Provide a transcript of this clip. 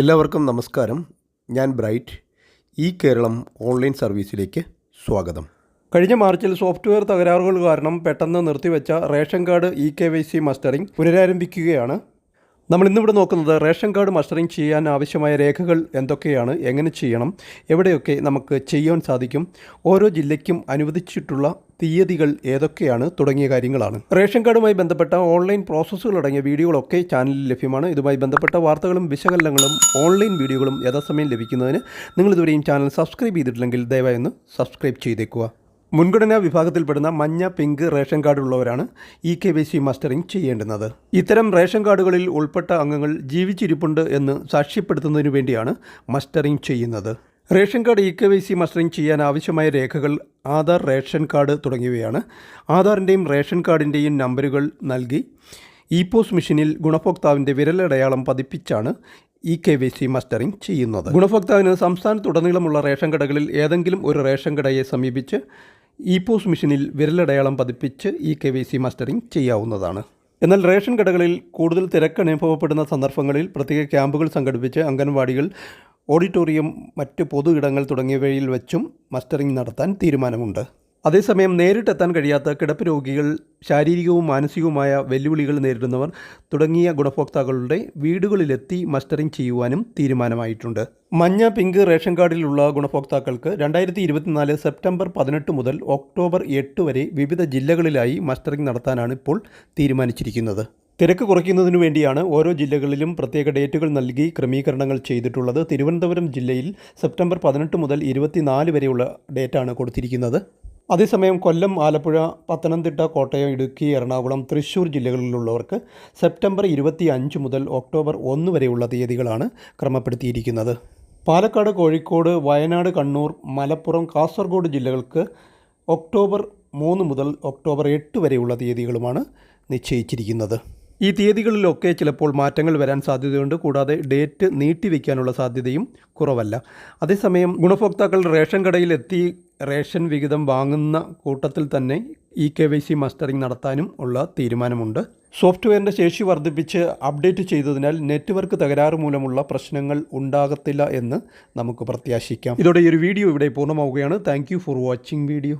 എല്ലാവർക്കും നമസ്കാരം. ഞാൻ ബ്രൈറ്റ്. ഈ കേരളം ഓൺലൈൻ സർവീസിലേക്ക് സ്വാഗതം. കഴിഞ്ഞ മാർച്ചിൽ സോഫ്റ്റ്വെയർ തകരാറുകൾ കാരണം പെട്ടെന്ന് നിർത്തിവെച്ച ration card E K Y C mustering പുനരാരംഭിക്കുകയാണ്. നമ്മൾ ഇന്നിവിടെ നോക്കുന്നത് റേഷൻ കാർഡ് മസ്റ്ററിംഗ് ചെയ്യാൻ ആവശ്യമായ രേഖകൾ എന്തൊക്കെയാണ് എങ്ങനെ ചെയ്യണം എവിടെയൊക്കെ നമുക്ക് ചെയ്യാൻ സാധിക്കും ഓരോ ജില്ലയ്ക്കും അനുവദിച്ചിട്ടുള്ള തീയതികൾ ഏതൊക്കെയാണ് തുടങ്ങിയ കാര്യങ്ങളാണ്. റേഷൻ കാർഡുമായി ബന്ധപ്പെട്ട ഓൺലൈൻ പ്രോസസ്സുകൾ അടങ്ങിയ വീഡിയോകളൊക്കെ ചാനലിൽ ലഭ്യമാണ്. ഇതുമായി ബന്ധപ്പെട്ട വാർത്തകളും വിശകലനങ്ങളും ഓൺലൈൻ വീഡിയോകളും യഥാസമയം ലഭിക്കുന്നതിന് നിങ്ങളിതുവരെയും ചാനൽ സബ്സ്ക്രൈബ് ചെയ്തിട്ടില്ലെങ്കിൽ ദയവായി ഒന്ന് സബ്സ്ക്രൈബ് ചെയ്തേക്കുക. മുൻഗണനാ വിഭാഗത്തിൽപ്പെടുന്ന മഞ്ഞ പിങ്ക് റേഷൻ കാർഡ് ഉള്ളവരാണ് E K Y C mustering ചെയ്യേണ്ടുന്നത്. ഇത്തരം റേഷൻ കാർഡുകളിൽ ഉൾപ്പെട്ട അംഗങ്ങൾ ജീവിച്ചിരിപ്പുണ്ട് എന്ന് സാക്ഷ്യപ്പെടുത്തുന്നതിനു വേണ്ടിയാണ് മസ്റ്ററിംഗ് ചെയ്യുന്നത്. Ration card E K Y C mustering ചെയ്യാൻ ആവശ്യമായ രേഖകൾ ആധാർ റേഷൻ കാർഡ് തുടങ്ങിയവയാണ്. ആധാറിന്റെയും റേഷൻ കാർഡിന്റെയും നമ്പറുകൾ നൽകി ഇ പോസ് മെഷീനിൽ ഗുണഭോക്താവിന്റെ വിരലടയാളം പതിപ്പിച്ചാണ് E K Y C mustering ചെയ്യുന്നത്. ഗുണഭോക്താവിന് സംസ്ഥാനത്തുടനീളമുള്ള റേഷൻ കടകളിൽ ഏതെങ്കിലും ഒരു റേഷൻ കടയെ സമീപിച്ച് ഇ പോസ് മെഷീനിൽ വിരലടയാളം പതിപ്പിച്ച് E K Y C mustering ചെയ്യാവുന്നതാണ്. എന്നാൽ റേഷൻ കടകളിൽ കൂടുതൽ തിരക്ക് അനുഭവപ്പെടുന്ന സന്ദർഭങ്ങളിൽ പ്രത്യേക ക്യാമ്പുകൾ സംഘടിപ്പിച്ച് അംഗൻവാടികൾ ഓഡിറ്റോറിയം മറ്റ് പൊതു ഇടങ്ങൾ തുടങ്ങിയവയിൽ വച്ചും മസ്റ്ററിംഗ് നടത്താൻ തീരുമാനമുണ്ട്. അതേസമയം നേരിട്ടെത്താൻ കഴിയാത്ത കിടപ്പ് രോഗികൾ ശാരീരികവും മാനസികവുമായ വെല്ലുവിളികൾ നേരിടുന്നവർ തുടങ്ങിയ ഗുണഭോക്താക്കളുടെ വീടുകളിലെത്തി മസ്റ്ററിംഗ് ചെയ്യുവാനും തീരുമാനമായിട്ടുണ്ട്. മഞ്ഞ പിങ്ക് റേഷൻ കാർഡിലുള്ള ഗുണഭോക്താക്കൾക്ക് രണ്ടായിരത്തി ഇരുപത്തിനാല് സെപ്റ്റംബർ പതിനെട്ട് മുതൽ ഒക്ടോബർ എട്ട് വരെ വിവിധ ജില്ലകളിലായി മസ്റ്ററിംഗ് നടത്താനാണ് ഇപ്പോൾ തീരുമാനിച്ചിരിക്കുന്നത്. തിരക്ക് കുറയ്ക്കുന്നതിനു വേണ്ടിയാണ് ഓരോ ജില്ലകളിലും പ്രത്യേക ഡേറ്റുകൾ നൽകി ക്രമീകരണങ്ങൾ ചെയ്തിട്ടുള്ളത്. തിരുവനന്തപുരം ജില്ലയിൽ സെപ്റ്റംബർ പതിനെട്ട് മുതൽ ഇരുപത്തിനാല് വരെയുള്ള ഡേറ്റാണ് കൊടുത്തിരിക്കുന്നത്. അതേസമയം കൊല്ലം ആലപ്പുഴ പത്തനംതിട്ട കോട്ടയം ഇടുക്കി എറണാകുളം തൃശ്ശൂർ ജില്ലകളിലുള്ളവർക്ക് സെപ്റ്റംബർ ഇരുപത്തി അഞ്ച് മുതൽ ഒക്ടോബർ ഒന്ന് വരെയുള്ള തീയതികളാണ് ക്രമപ്പെടുത്തിയിരിക്കുന്നത്. പാലക്കാട് കോഴിക്കോട് വയനാട് കണ്ണൂർ മലപ്പുറം കാസർഗോഡ് ജില്ലകൾക്ക് ഒക്ടോബർ മൂന്ന് മുതൽ ഒക്ടോബർ എട്ട് വരെയുള്ള തീയതികളുമാണ് നിശ്ചയിച്ചിരിക്കുന്നത്. ഈ തീയതികളിലൊക്കെ ചിലപ്പോൾ മാറ്റങ്ങൾ വരാൻ സാധ്യതയുണ്ട്. കൂടാതെ ഡേറ്റ് നീട്ടിവെക്കാനുള്ള സാധ്യതയും കുറവല്ല. അതേസമയം ഗുണഭോക്താക്കൾ റേഷൻ കടയിൽ എത്തി റേഷൻ വിഹിതം വാങ്ങുന്ന കൂട്ടത്തിൽ തന്നെ E K Y C mustering നടത്താനും ഉള്ള തീരുമാനമുണ്ട്. സോഫ്റ്റ്വെയറിന്റെ ശേഷി വർദ്ധിപ്പിച്ച് അപ്ഡേറ്റ് ചെയ്തതിനാൽ നെറ്റ്വർക്ക് തകരാറ് മൂലമുള്ള പ്രശ്നങ്ങൾ ഉണ്ടാകത്തില്ല എന്ന് നമുക്ക് പ്രത്യാശിക്കാം. ഇതോടെ ഈ ഒരു വീഡിയോ ഇവിടെ പൂർണമാവുകയാണ്. Thank for watching video.